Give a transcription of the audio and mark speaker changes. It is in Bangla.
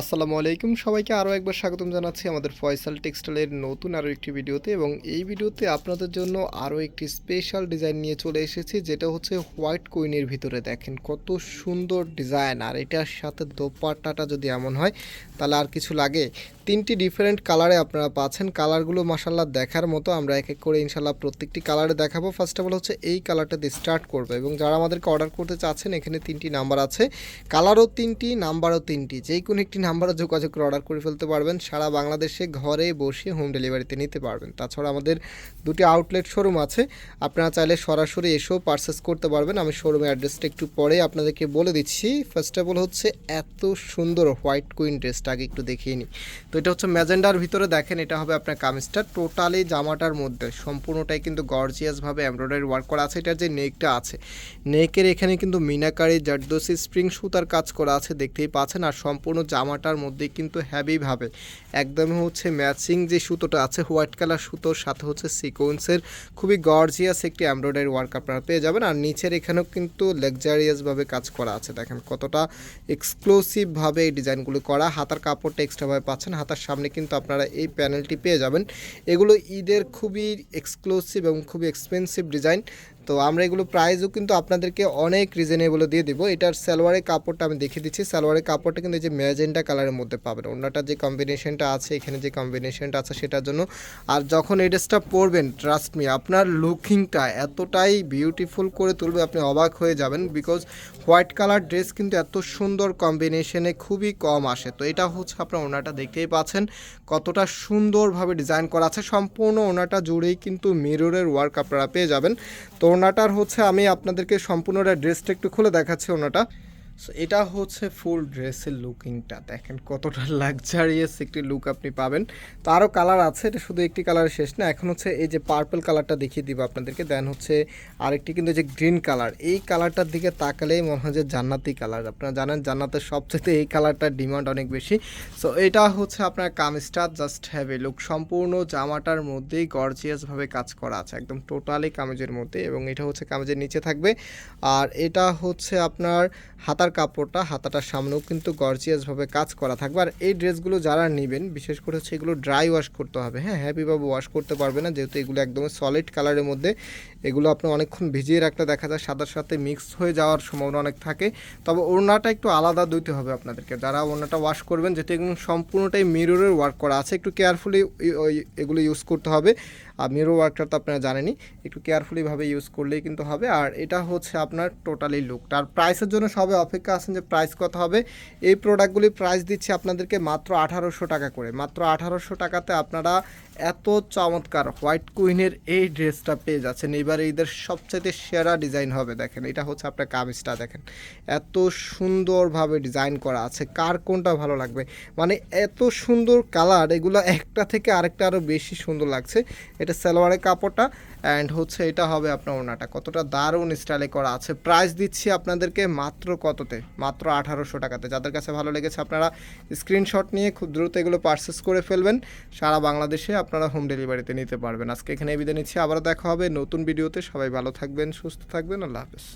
Speaker 1: আসসালামু আলাইকুম। সবাইকে আরও একবার স্বাগতম জানাচ্ছি আমাদের ফয়সাল টেক্সটাইলের নতুন আরও একটি ভিডিওতে এবং এই ভিডিওতে আপনাদের জন্য আরও একটি স্পেশাল ডিজাইন নিয়ে চলে এসেছি, যেটা হচ্ছে হোয়াইট কুইনের ভিতরে। দেখেন কত সুন্দর ডিজাইন, আর এটার সাথে দোপাট্টাটা যদি এমন হয়, তাহলে আর কিছু লাগে। তিনটি ডিফারেন্ট কালারে আপনারা পাচ্ছেন। কালারগুলো মাসাল্লাহ দেখার মতো আমরা এক এক করে ইনশাল্লাহ প্রত্যেকটি কালারে দেখাবো। ফার্স্ট অফ অল হচ্ছে এই কালারটা দিয়ে স্টার্ট করবে এবং যারা আমাদেরকে অর্ডার করতে চাচ্ছেন, এখানে তিনটি নাম্বার আছে। কালারও তিনটি নাম্বারও তিনটি। যেই কোনো একটি নাম্বারে যোগাযোগ করে অর্ডার করে ফেলতে পারবেন। সারা বাংলাদেশে ঘরে বসে হোম ডেলিভারিতে নিতে পারবেন। তাছাড়া আমাদের দুটি আউটলেট শোরুম আছে। আপনারা চাইলে সরাসরি এসেও পারচেস করতে পারবেন। আমি শোরুমের অ্যাড্রেসটা একটু পরে আপনাদেরকে বলে দিচ্ছি। ফার্স্ট অফ অল হচ্ছে এত সুন্দর হোয়াইট কুইন ড্রেসটা আগে একটু দেখিয়ে নিই। তো এটা হচ্ছে ম্যাজেন্ডার ভিতরে দেখেন, এটা হবে আপনার কামিজটা। টোটালি জামাটার মধ্যে, সম্পূর্ণটাই কিন্তু গর্জিয়াসভাবে এমব্রয়ডারি ওয়ার্ক করা আছে। এটার যে নেকটা আছে নেকের এখানে কিন্তু মিনাকারি, জারদোসি স্প্রিং সুতার কাজ করা আছে, দেখতেই পাচ্ছেন। আর সম্পূর্ণ জামাটার মধ্যে কিন্তু হ্যাভিভাবে একদম হচ্ছে ম্যাচিং যে সুতোটা আছে হোয়াইট কালার সুতোর সাথে হচ্ছে সিকোয়েন্সের খুবই গর্জিয়াস একটি এমব্রয়ডারি ওয়ার্ক আপনারা পেয়ে যাবেন। আর নিচের এখানেও কিন্তু লাক্সারিয়াসভাবে কাজ করা আছে। দেখেন কতটা এক্সক্লুসিভভাবে এই ডিজাইনগুলো করা। হাতার কাপড়টা এক্সট্রাভাবে পাচ্ছেন। হাতার সামনে কিন্তু আপনারা এই প্যানেলটি পেয়ে যাবেন। এগুলো ঈদের খুবই এক্সক্লুসিভ এবং খুবই এক্সপেন্সিভ ডিজাইন তো আমরা এগুলো প্রাইসও কিন্তু আপনাদেরকে অনেক রিজনেবলে দিয়ে দিব। এটার সালোয়ারের কাপড়টা আমি দেখিয়ে দিচ্ছি। সালোয়ারের কাপড়টা কিন্তু এই যে ম্যাজেন্টা কালারের মধ্যে পাবেন। অন্যটার যে কম্বিনেশনটা আছে, এখানে যে কম্বিনেশনটা আছে সেটার জন্য। আর যখন এই ড্রেসটা পরবেন ট্রাস্ট মি আপনার লুকিংটা এতটাই বিউটিফুল করে তুলবে, আপনি অবাক হয়ে যাবেন। বিকজ হোয়াইট কালার ড্রেস কিন্তু এত সুন্দর কম্বিনেশনে খুবই কম আসে। তো এটা হচ্ছে আপনার ওনাটা দেখতেই পাচ্ছেন। কতটা সুন্দরভাবে ডিজাইন করা আছে। সম্পূর্ণ ওনাটা জুড়েই কিন্তু মিররের ওয়ার্ক আপনারা পেয়ে যাবেন। তো ওনাটার হচ্ছে আমি আপনাদেরকে সম্পূর্ণ ড্রেসটা একটু খুলে দেখাচ্ছি ওনাটা। সো এটা হচ্ছে ফুল ড্রেসের লুকিংটা। দেখেন কতটা লাক্সারিয়াস একটি লুক আপনি পাবেন। তো আরও কালার আছে, এটা শুধু একটি কালার শেষ না। এখন হচ্ছে এই যে পার্পল কালারটা দেখিয়ে দিব আপনাদেরকে। দেন হচ্ছে আরেকটি কিন্তু যে গ্রিন কালার। এই কালারটার দিকে তাকালেই মনে হয় যে জান্নাতি কালার। আপনারা জানেন জান্নাতের সবচেয়ে এই কালারটার ডিমান্ড অনেক বেশি। সো এটা হচ্ছে আপনার কামিজটা। জাস্ট হ্যাভ এ লুক সম্পূর্ণ জামাটার মধ্যেই গর্জিয়াসভাবে কাজ করা আছে। একদম টোটালি কামিজের মধ্যে এবং এটা হচ্ছে কামিজের নিচে থাকবে। আর এটা হচ্ছে আপনার হাতার কাপড়টা হাতাটার সামনেও কিন্তু গর্জিয়াসভাবে কাজ করা থাকবে। আর এই ড্রেসগুলো যারা নেবেন, বিশেষ করে হচ্ছে এগুলো ড্রাই ওয়াশ করতে হবে। হ্যাঁ হ্যাপিভাবে ওয়াশ করতে পারবে না, যেহেতু এগুলো একদম সলিড কালারের মধ্যে। এগুলো আপনি অনেকক্ষণ ভিজিয়ে রাখলে দেখা যায় সাদার সাথে মিক্স হয়ে যাওয়ার সম্ভাবনা অনেক থাকে। তবে ওড়নাটা একটু আলাদা দিতে হবে আপনাদেরকে। যারা ওড়নাটা ওয়াশ করবেন, যেহেতু এগুলো সম্পূর্ণটাই মিররের ওয়ার্ক করা আছে, একটু কেয়ারফুলি এগুলো ইউজ করতে হবে। মিরর ওয়ার্কটা তো আপনারা জানেনই, একটু কেয়ারফুলিভাবে ইউজ করলেই কিন্তু হবে। আর এটা হচ্ছে আপনার টোটালি লুকটা আর প্রাইসের জন্য সবে অপেক্ষা আছেন যে প্রাইস কত হবে? এই প্রোডাক্টগুলি প্রাইস দিচ্ছি আপনাদেরকে মাত্র আঠারোশো টাকা করে। মাত্র আঠারোশো টাকাতে আপনারা এত চমৎকার হোয়াইট কুইনের এই ড্রেসটা পেয়ে যাচ্ছেন। এবার ঈদের সবচাইতে সেরা ডিজাইন হবে দেখেন। এটা হচ্ছে আপনার কামিজটা দেখেন। এত সুন্দরভাবে ডিজাইন করা আছে। কার কোনটা ভালো লাগবে? মানে এত সুন্দর কালার এগুলো একটা থেকে আরেকটা আরও বেশি সুন্দর লাগছে। এটা সালোয়ারের কাপড়টা অ্যান্ড হচ্ছে এটা হবে আপনার ওনাটা কতটা দারুণ স্টাইলে করা আছে। প্রাইস দিচ্ছি আপনাদেরকে মাত্র কততে? মাত্র আঠারোশো টাকাতে। যাদের কাছে ভালো লেগেছে আপনারা স্ক্রিনশট নিয়ে খুব দ্রুত এগুলো পার্সেস করে ফেলবেন। সারা বাংলাদেশে আপনারা হোম ডেলিভারিতে নিতে পারবেন। আজকে এখানে বিদায় নিচ্ছি। আবারও দেখা হবে নতুন ভিডিওতে সবাই ভালো থাকবেন, সুস্থ থাকবেন। আল্লাহ হাফেজ।